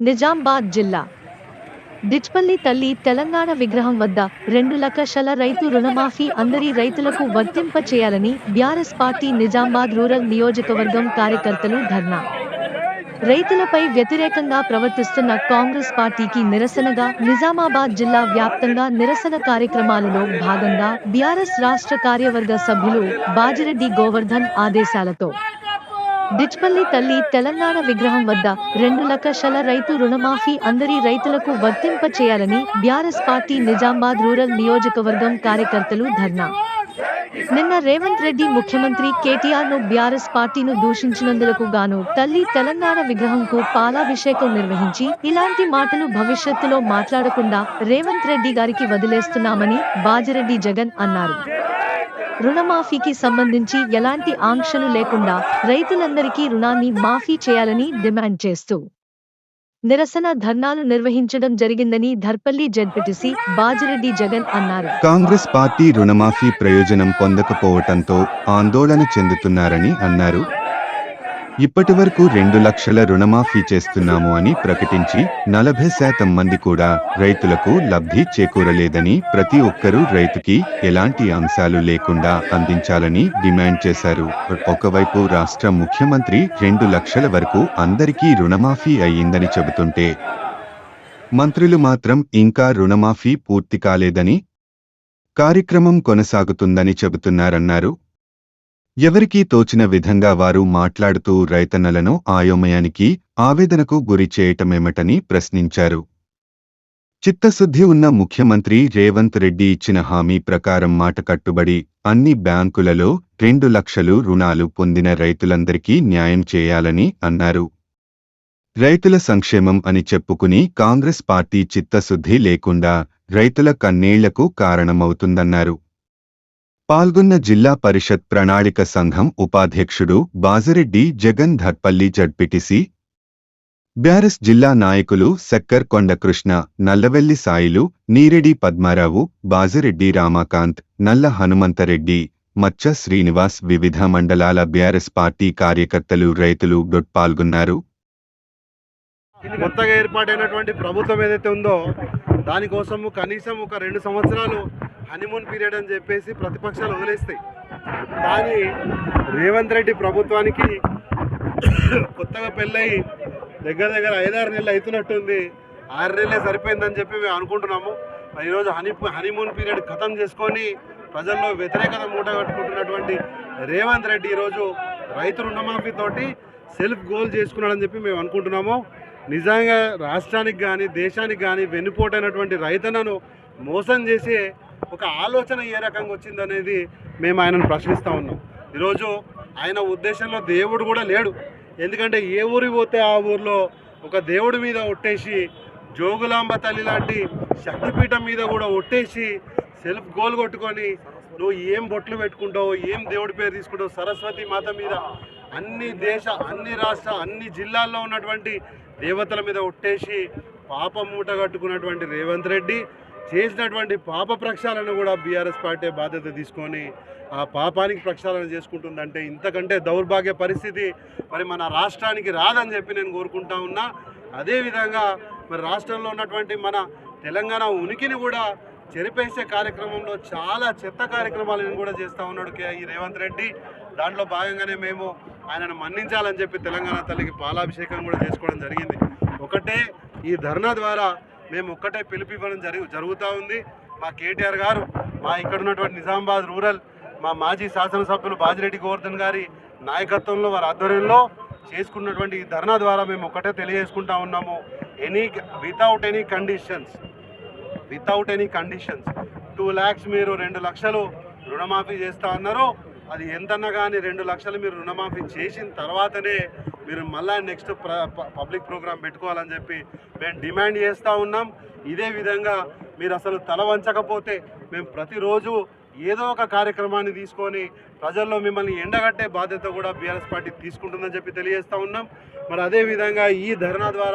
నిజామాబాద్ జిల్లా డిచ్పల్లి తల్లి తెలంగాణ విగ్రహం వద్ద రెండు లక్షల రైతు రుణమాఫీ అందరి రైతులకు వర్తింప చేయాలని బ్యారెస్ పార్టీ నిజామాబాద్ రూరల్ నియోజకవర్గం కార్యకర్తలు ధర్నా రైతులపై వ్యతిరేకంగా ప్రవర్తిస్తున్న కాంగ్రెస్ పార్టీకి నిరసనగా నిజామాబాద్ జిల్లా వ్యాప్తంగా నిరసన కార్యక్రమాలలో భాగంగా బీఆర్ఎస్ రాష్ట్ర కార్యవర్గ సభ్యులు బాజిరెడ్డి గోవర్ధన్ ఆదేశాలతో డిచ్పల్లి తల్లి తెలంగాణ విగ్రహం వద్ద రెండు లక్షల రైతు రుణమాఫీ అందరి రైతులకు వర్తింప చేయాలని పార్టీ నిజామాబాద్ రూరల్ నియోజకవర్గం కార్యకర్తలు ధర్నా నిన్న రేవంత్ రెడ్డి ముఖ్యమంత్రి కేటీఆర్ను బీఆర్ఎస్ పార్టీను దూషించినందులకు గాను తల్లి తెలంగాణ విగ్రహంకు పాలాభిషేకం నిర్వహించి ఇలాంటి మాటలు భవిష్యత్తులో మాట్లాడకుండా రేవంత్ రెడ్డి గారికి వదిలేస్తున్నామని బాజిరెడ్డి జగన్ అన్నారు. రుణమాఫీకి సంబంధించి ఎలాంటి ఆంక్షలు లేకుండా రైతులందరికీ రుణాన్ని మాఫీ చేయాలని డిమాండ్ చేస్తూ నిరసన ధర్నాలు నిర్వహించడం జరిగిందని ధర్పల్లి జడ్పటిసి బాజిరెడ్డి జగన్ అన్నారు. కాంగ్రెస్ పార్టీ రుణమాఫీ ప్రయోజనం పొందకపోవటంతో ఆందోళన చెందుతున్నారని అన్నారు. ఇప్పటివరకు రెండు లక్షల రుణమాఫీ చేస్తున్నాము అని ప్రకటించి నలభై శాతం మంది కూడా రైతులకు లబ్ధి చేకూరలేదని ప్రతి ఒక్కరూ రైతుకి ఎలాంటి అంశాలు లేకుండా అందించాలని డిమాండ్ చేశారు. ఒకవైపు రాష్ట్ర ముఖ్యమంత్రి రెండు లక్షల వరకు అందరికీ రుణమాఫీ అయ్యిందని చెబుతుంటే మంత్రులు మాత్రం ఇంకా రుణమాఫీ పూర్తి కాలేదని కార్యక్రమం కొనసాగుతుందని చెబుతున్నారన్నారు. ఎవరికీ తోచిన విధంగా వారు మాట్లాడుతూ రైతన్నలను ఆయోమయానికి ఆవేదనకు గురి చేయటమేమటని ప్రశ్నించారు. చిత్తశుద్ధి ఉన్న ముఖ్యమంత్రి రేవంత్ రెడ్డి ఇచ్చిన హామీ ప్రకారం మాట కట్టుబడి అన్ని బ్యాంకులలో రెండు లక్షలు రుణాలు పొందిన రైతులందరికీ న్యాయం చేయాలని అన్నారు. రైతుల సంక్షేమం అని చెప్పుకుని కాంగ్రెస్ పార్టీ చిత్తశుద్ధి లేకుండా రైతుల కన్నీళ్ళకు కారణమవుతుందన్నారు. పాల్గొన్న జిల్లా పరిషత్ ప్రణాళిక సంఘం ఉపాధ్యక్షుడు బాజిరెడ్డి జగన్ ధర్పల్లి జడ్పిటిసి బ్యారస్ జిల్లా నాయకులు సెక్కర్ కొండకృష్ణ నల్లవెల్లి సాయిలు నీరెడి పద్మారావు బాజిరెడ్డి రామాకాంత్ నల్ల హనుమంతరెడ్డి మచ్చ శ్రీనివాస్ వివిధ మండలాల బ్యారస్ పార్టీ కార్యకర్తలు రైతులు డొట్ పాల్గొన్నారు. కొత్తగా ఏర్పాటైనటువంటి ప్రభుత్వం ఏదైతే ఉందో దానికోసము కనీసం ఒక రెండు సంవత్సరాలు హనీమూన్ పీరియడ్ అని చెప్పేసి ప్రతిపక్షాలు వదిలేస్తాయి. కానీ రేవంత్ రెడ్డి ప్రభుత్వానికి కొత్తగా పెళ్ళయి దగ్గర దగ్గర ఐదారు నెలలు అవుతున్నట్టుంది. ఆరు నెలలే సరిపోయిందని చెప్పి మేము అనుకుంటున్నాము. ఈరోజు హనీ హనీమూన్ పీరియడ్ ఖతం చేసుకొని ప్రజల్లో వ్యతిరేకత మూట కట్టుకుంటున్నటువంటి రేవంత్ రెడ్డి ఈరోజు రైతు రుణమాఫీతోటి సెల్ఫ్ గోల్ చేసుకున్నాడని చెప్పి మేము అనుకుంటున్నాము. నిజంగా రాష్ట్రానికి కానీ దేశానికి కానీ వెన్నుపోటైనటువంటి రైతన్నను మోసం చేసే ఒక ఆలోచన ఏ రకంగా వచ్చిందనేది మేము ఆయనను ప్రశ్నిస్తూ ఉన్నాం. ఈరోజు ఆయన ఉద్దేశంలో దేవుడు కూడా లేడు. ఎందుకంటే ఏ ఊరి పోతే ఆ ఊర్లో ఒక దేవుడి మీద ఒట్టేసి జోగులాంబ తల్లి లాంటి శక్తిపీఠం మీద కూడా ఒట్టేసి సెల్ఫ్ గోల్ కొట్టుకొని నువ్వు ఏం బొట్లు పెట్టుకుంటావు ఏం దేవుడి పేరు తీసుకుంటావు సరస్వతి మాత మీద అన్ని దేశ అన్ని రాష్ట్ర అన్ని జిల్లాల్లో ఉన్నటువంటి దేవతల మీద ఒట్టేసి పాపం మూట కట్టుకున్నటువంటి రేవంత్ రెడ్డి చేసినటువంటి పాప ప్రక్షాళన కూడా బీఆర్ఎస్ పార్టీ బాధ్యత తీసుకొని ఆ పాపానికి ప్రక్షాళన చేసుకుంటుందంటే ఇంతకంటే దౌర్భాగ్య పరిస్థితి మరి మన రాష్ట్రానికి రాదని చెప్పి నేను కోరుకుంటా ఉన్నా. అదేవిధంగా మరి రాష్ట్రంలో ఉన్నటువంటి మన తెలంగాణ ఉనికిని కూడా చెరిపేసే కార్యక్రమంలో చాలా చెత్త కార్యక్రమాలను కూడా చేస్తూ ఉన్నాడు కే- ఈ రేవంత్ రెడ్డి. దాంట్లో భాగంగానే మేము ఆయనను మన్నించాలని చెప్పి తెలంగాణ తల్లికి పాలాభిషేకం కూడా చేసుకోవడం జరిగింది. ఒకటే ఈ ధర్నా ద్వారా మేము ఒక్కటే పిలుపివ్వడం జరుగు జరుగుతూ ఉంది. మా కేటీఆర్ గారు మా ఇక్కడ ఉన్నటువంటి నిజామాబాద్ రూరల్ మా మాజీ శాసనసభ్యులు బాజిరెడ్డి గోవర్ధన్ గారి నాయకత్వంలో వారి ఆధ్వర్యంలో చేసుకున్నటువంటి ఈ ధర్నా ద్వారా మేము ఒక్కటే తెలియజేసుకుంటా ఉన్నాము. Any without any conditions without any conditions two lakhs మీరు రెండు లక్షలు రుణమాఫీ చేస్తా అన్నారు. అది ఎంతన్నా కానీ రెండు లక్షలు మీరు రుణమాఫీ చేసిన తర్వాతనే మీరు మళ్ళా నెక్స్ట్ పబ్లిక్ ప్రోగ్రామ్ పెట్టుకోవాలని చెప్పి మేము డిమాండ్ చేస్తూ ఉన్నాం. ఇదే విధంగా మీరు అసలు తల వంచకపోతే మేము ప్రతిరోజు ఏదో ఒక కార్యక్రమాన్ని తీసుకొని ప్రజల్లో మిమ్మల్ని ఎండగట్టే బాధ్యత కూడా బీఆర్ఎస్ పార్టీ తీసుకుంటుందని చెప్పి తెలియజేస్తూ ఉన్నాం. మరి అదేవిధంగా ఈ ధర్నా ద్వారా